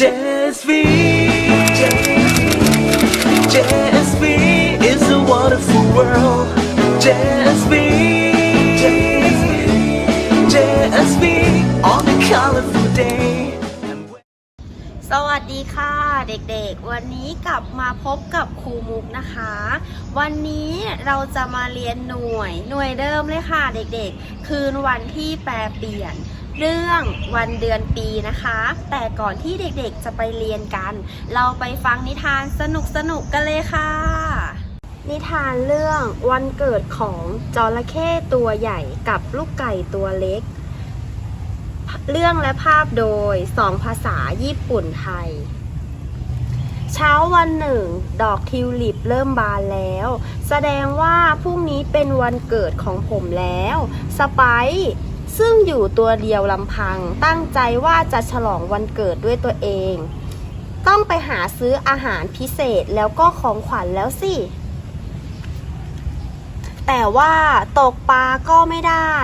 JSV JSV is a wonderful world JSV JSV on a colorful day สวัสดีค่ะเด็กๆ วันนี้กลับมาพบกับครูมุกนะคะ วันนี้เราจะมาเรียนหน่วยหน่วยเดิมเลยค่ะเด็กๆ คืนวันที่แปรเปลี่ยน เรื่องวันเดือนปีนะคะ แต่ก่อนที่เด็กๆจะไปเรียนกัน เราไปฟังนิทานสนุกๆกันเลยค่ะ นิทานเรื่องวันเกิดของจระเข้ตัวใหญ่กับลูกไก่ตัวเล็ก เรื่องและภาพโดยสองภาษาญี่ปุ่นไทยเช้าวันหนึ่ง ดอกทิวลิปเริ่มบานแล้ว แสดงว่าพรุ่งนี้เป็นวันเกิดของผมแล้ว สไป ซึ่งอยู่ตัวเดียวลำพัง ตั้งใจว่าจะฉลองวันเกิดด้วยตัวเอง ต้องไปหาซื้ออาหารพิเศษแล้วก็ของขวัญแล้วสิ แต่ว่าตกปลาก็ไม่ได้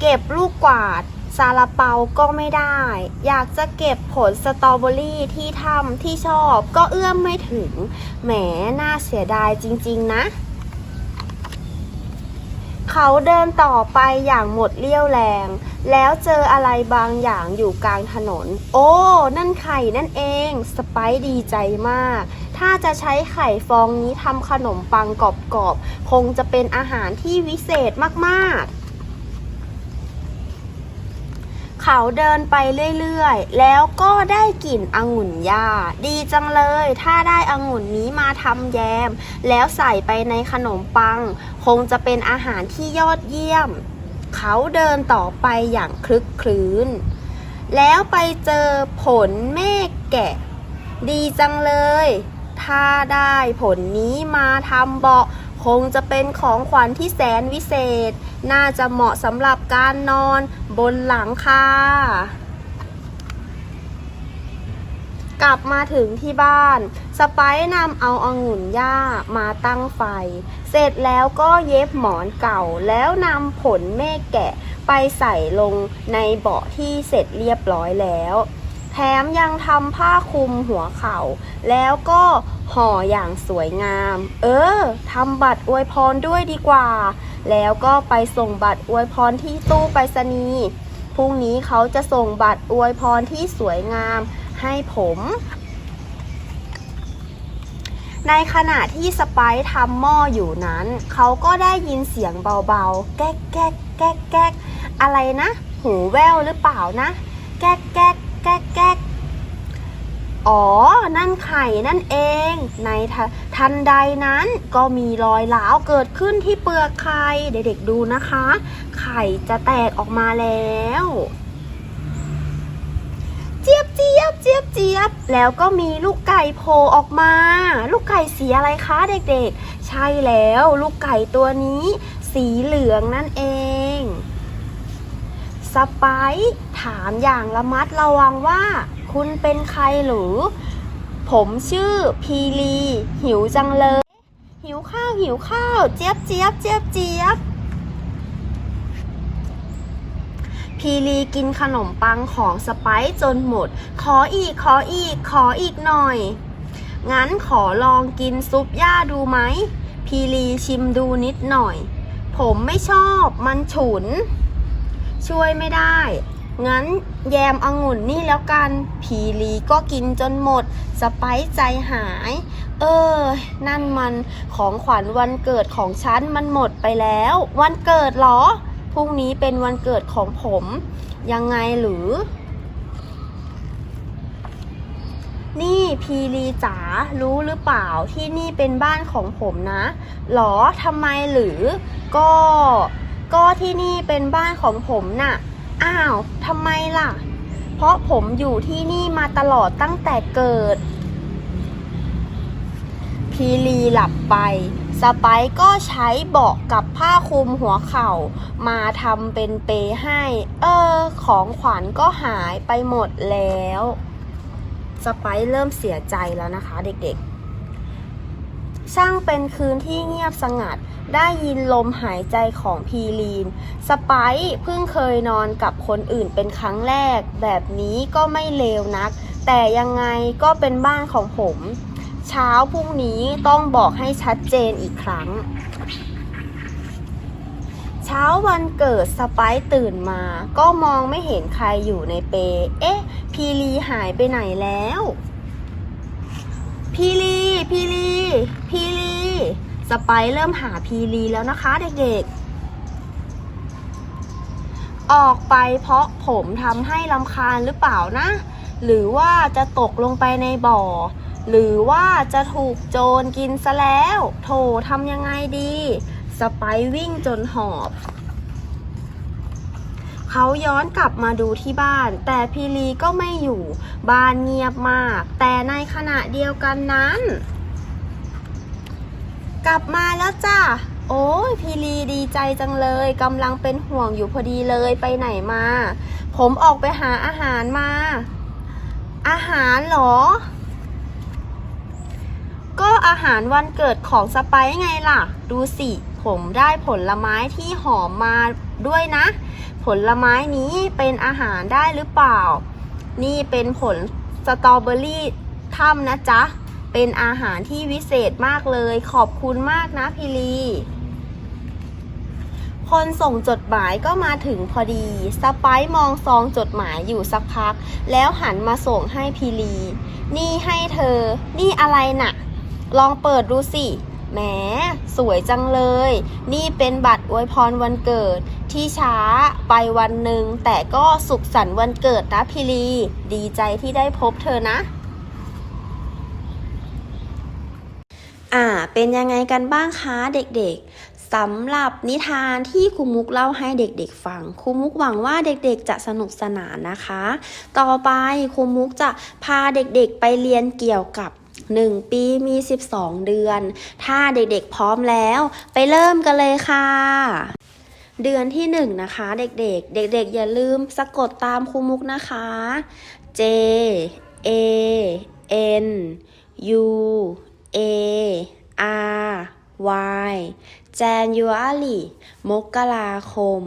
เก็บลูกกวาดซาลาเปาก็ไม่ได้ อยากจะเก็บผลสตรอเบอรี่ที่ทำที่ชอบก็เอื้อมไม่ถึง แหมน่าเสียดายจริง ๆ นะ เขาเดินต่อไปอย่างหมดเรี่ยวแรง แล้วเจออะไรบางอย่างอยู่กลางถนน โอ้ นั่นไข่นั่นเอง สไปซ์ดีใจมาก ถ้าจะใช้ไข่ฟองนี้ทำขนมปังกรอบๆคงจะเป็นอาหารที่วิเศษมากๆ เขาเดินไปเรื่อยๆ แล้วก็ได้กลิ่นองุ่นย่า ดีจังเลย ถ้าได้องุ่นนี้มาทำแยม แล้วใส่ไปในขนมปัง คงจะเป็นอาหารที่ยอดเยี่ยม เขาเดินต่อไปอย่างคลึกคลื้น แล้วไปเจอผลเมฆแกะ ดีจังเลย ถ้าได้ผลนี้มาทำเบาะ คงจะเป็นของขวัญที่แสนวิเศษ น่าจะเหมาะสำหรับการนอนบนหลังคากลับมาถึงที่บ้าน สไปซ์นำเอาองุ่นย่ามาตั้งไฟ เสร็จแล้วก็เย็บหมอนเก่าแล้วนำผลเมฆแกะไปใส่ลงในเบาะที่เสร็จเรียบร้อยแล้ว แถมยังทำผ้าคลุมหัวเข่า แล้วก็ห่ออย่างสวยงาม เออทำบัตรอวยพรด้วยดีกว่า แล้วก็ไปส่งบัตรอวยพรที่ตู้ไปรษณีย์พรุ่งนี้เขาจะส่งบัตรอวยพรที่สวยงามให้ผม ในขณะที่สไปซ์ทำหม้ออยู่นั้น เขาก็ได้ยินเสียงเบาๆ แก๊กแก๊กแก๊กแก๊กอะไรนะ หูแว่วหรือเปล่านะ แก๊กแก๊ก แก๊กแก๊กอ๋อ นั่นไข่นั่นเอง ในททันใดนั้นก็มีรอยร้าวเกิดขึ้นที่เปลือกไข่เด็กๆดูนะคะ ไข่จะแตกออกมาแล้ว เจี๊ยบเจี๊ยบเจี๊ยบเจี๊ยบ แล้วก็มีลูกไก่โผล่ออกมา ลูกไก่สีอะไรคะเด็กๆ ใช่แล้วลูกไก่ตัวนี้ สีเหลืองนั่นเอง สไปซ์ ถามอย่างระมัดระวังว่า คุณเป็นใครหรือ ผมชื่อพีลีหิวจังเลย หิวข้าวหิวข้าว เจี๊ยบเจี๊ยบเจี๊ยบเจี๊ยบพีรีกินขนมปังของสไปซ์จนหมด ขออีกขออีกขออีกหน่อย งั้นขอลองกินซุปหญ้าดูไหม พีรีชิมดูนิดหน่อย ผมไม่ชอบมันฉุน ช่วยไม่ได้ งั้นแยมองุ่นนี่แล้วกันพีรีก็กินจนหมด สไปซ์ใจหาย เออ นั่นมันของขวัญวันเกิดของฉันมันหมดไปแล้ว วันเกิดหรอ พรุ่งนี้เป็นวันเกิดของผม ยังไงหรือ นี่พีรีจ๋ารู้หรือเปล่าที่นี่เป็นบ้านของผมนะหรอทำไมหรือ ก็ ก็ที่นี่เป็นบ้านของผมน่ะ อ้าวทำไมล่ะ เพราะผมอยู่ที่นี่มาตลอดตั้งแต่เกิด พีรีหลับไป สไปก็ใช้เบาะกับผ้าคลุมหัวเข่า มาทำเป็นเปให้ เออ ของขวัญก็หายไปหมดแล้ว สไปเริ่มเสียใจแล้วนะคะเด็กๆ ช่างเป็นคืนที่เงียบสงัด ได้ยินลมหายใจของพีลีน สไปซ์เพิ่งเคยนอนกับคนอื่นเป็นครั้งแรก แบบนี้ก็ไม่เลวนัก แต่ยังไงก็เป็นบ้านของผม เช้าพรุ่งนี้ต้องบอกให้ชัดเจนอีกครั้ง เช้าวันเกิดสไปซ์ตื่นมา ก็มองไม่เห็นใครอยู่ในเป เอ๊ะ พีลีหายไปไหนแล้ว พีลีพีลีพีลีสไปซ์เริ่มหาพีลีแล้วนะคะเด็กๆ ออกไปเพราะผมทำให้ลำคาญหรือเปล่านะ หรือว่าจะตกลงไปในบ่อ หรือว่าจะถูกโจรกินซะแล้ว โถทำยังไงดี สไปซ์วิ่งจนหอบ เขาย้อนกลับมาดูที่บ้าน แต่พีลีก็ไม่อยู่ บ้านเงียบมาก แต่ในขณะเดียวกันนั้น กลับมาแล้วจ้ะโอ้ยพีลีดีใจจังเลยกำลังเป็นห่วงอยู่พอดีเลยไปไหนมา ผมออกไปหาอาหารมา อาหารหรอ ก็อาหารวันเกิดของสไปซ์ไงล่ะ ดูสิ ผมได้ผลไม้ที่หอมมาด้วยนะ ผลไม้นี้เป็นอาหารได้หรือเปล่า นี่เป็นผลสตรอเบอรี่ถ้ำนะจ๊ะ เป็นอาหารที่วิเศษมากเลย ขอบคุณมากนะพี่ลีคนส่งจดหมายก็มาถึงพอดี สไปซ์มองซองจดหมายอยู่สักพัก แล้วหันมาส่งให้พีลี นี่ให้เธอ นี่อะไรน่ะ ลองเปิดดูสิ แหมสวยจังเลย นี่เป็นบัตรอวยพรวันเกิดที่ช้าไปวันหนึ่ง แต่ก็สุขสันต์วันเกิดนะพีลี ดีใจที่ได้พบเธอนะ อ่า เป็นยังไงกันบ้างคะเด็กๆสำหรับนิทานที่ครูมุกเล่าให้เด็กๆฟังครูมุกหวังว่าเด็กๆ จะสนุกสนานนะคะ ต่อไปครูมุกจะพาเด็กๆไปเรียนเกี่ยวกับ 1 ปีมี 12 เดือน ถ้าเด็กๆพร้อมแล้ว ไปเริ่มกันเลยค่ะเดือนที่1นะคะเด็กๆ เด็กๆ อย่าลืมสะกดตามครูมุกนะคะ J A N U A R Y January มกราคม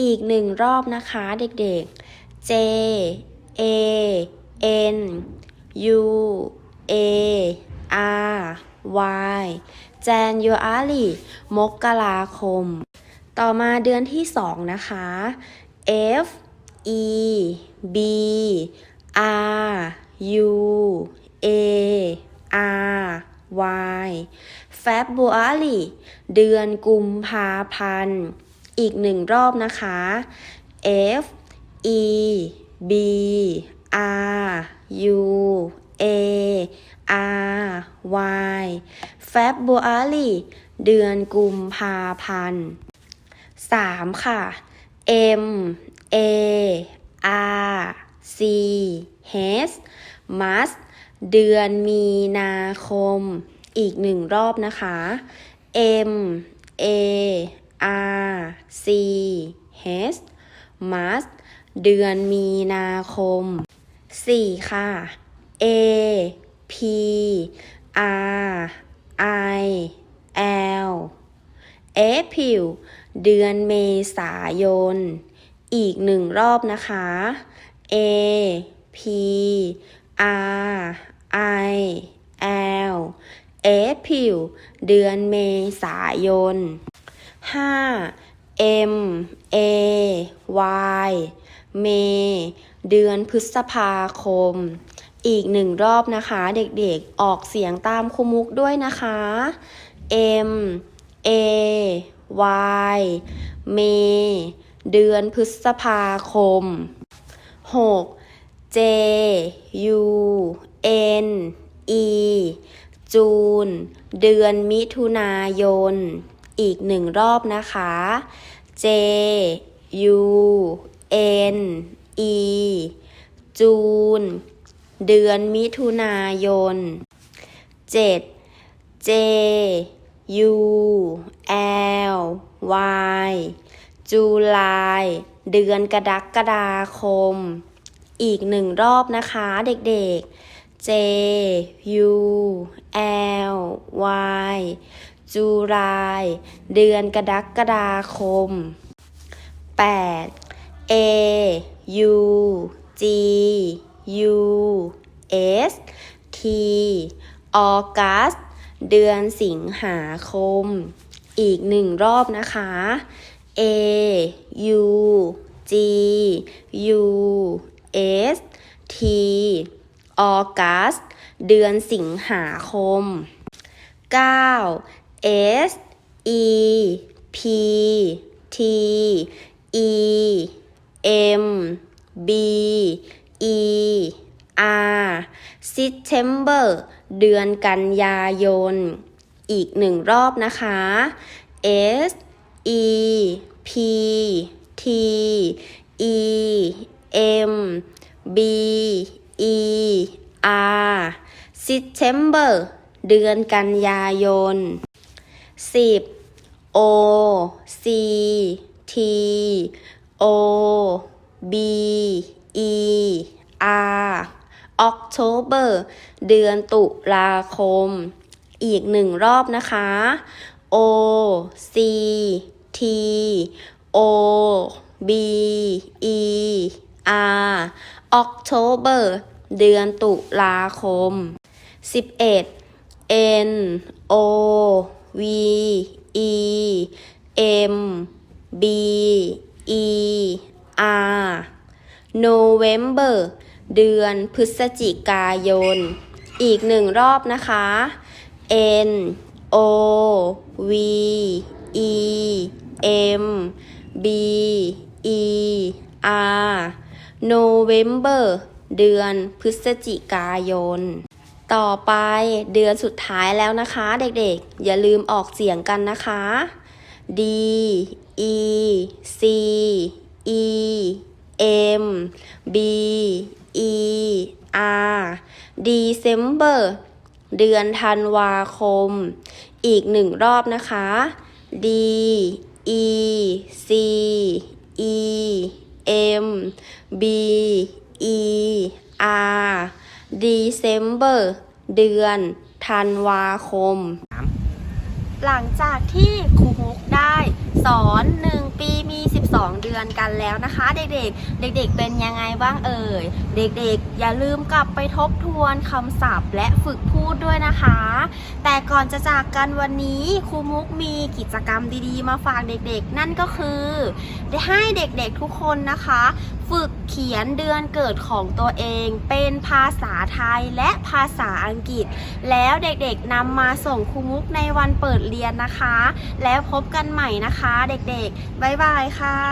อีกหนึ่งรอบนะคะเด็กๆ J A N U A R Y January มกราคม ต่อมาเดือนที่2นะคะ F E B R U A R Y February เดือนกุมภาพันธ์ อีกหนึ่งรอบนะคะ F E B R U A R Y February เดือนกุมภาพันธ์ 3 ค่ะ M A R C H Must เดือนมีนาคม อีกหนึ่งรอบนะคะ M A R C H Must เดือนมีนาคม 4 ค่ะ A P R I L April เดือนเมษายน อีกหนึ่งรอบนะคะ A P R I L April เดือนเมษายน 5 M A Y May เดือนพฤษภาคม อีกหนึ่งรอบนะคะ เด็กๆออกเสียงตามครูมุกด้วยนะคะ M A Y May เดือนพฤษภาคม 6 J U N E จูน เดือนมิถุนายน อีกหนึ่งรอบนะคะ J U N E จูน เดือนมิถุนายน 7 J U L Y จูลายเดือนกระดักกระดาคม อีกหนึ่งรอบนะคะเด็กๆ J U L Y จูลาย เดือนกระดักกระดาคม 8 A U G U S T ออกัสเดือนสิงหาคม อีกหนึ่งรอบนะคะ A U G U S T ออกัสเดือนสิงหาคม 9 S E P T E M B E R September เดือนกันยายน อีกหนึ่งรอบนะคะ S E P T E M B E R September เดือนกันยายน 10 O C T O B E are October เดือนตุลาคม อีกหนึ่งรอบนะคะ O C T O B E R October เดือนตุลาคม 11 N O V E M B E R November เดือนพฤศจิกายน อีกหนึ่งรอบนะคะ N O V E M B E R November เดือนพฤศจิกายน ต่อไปเดือนสุดท้ายแล้วนะคะเด็กๆ อย่าลืมออกเสียงกันนะคะ D E C E M B E R December เดือนธันวาคม อีกหนึ่งรอบนะคะ D E C E M B E R December เดือนธันวาคม หลังจากที่ครูฮุกได้ สอน 1 ปีมี 12 เดือนกันแล้วนะคะ เด็กๆ เด็กๆ เป็นยังไงบ้างเอ่ย เด็กๆ อย่าลืมกลับไปทบทวนคำศัพท์และฝึกพูดด้วยนะคะ แต่ก่อนจะจากกันวันนี้ครูมุกมีกิจกรรมดีๆ มาฝากเด็กๆ นั่นก็คือ ให้เด็กๆ ทุกคนนะคะ ฝึกเขียนเดือนเกิดของตัวเอง เป็นภาษาไทยและภาษาอังกฤษ แล้วเด็กๆนำมาส่งครูมุกในวันเปิดเรียนนะคะ แล้วพบกันใหม่นะคะ เด็กๆ บ๊ายบายค่ะ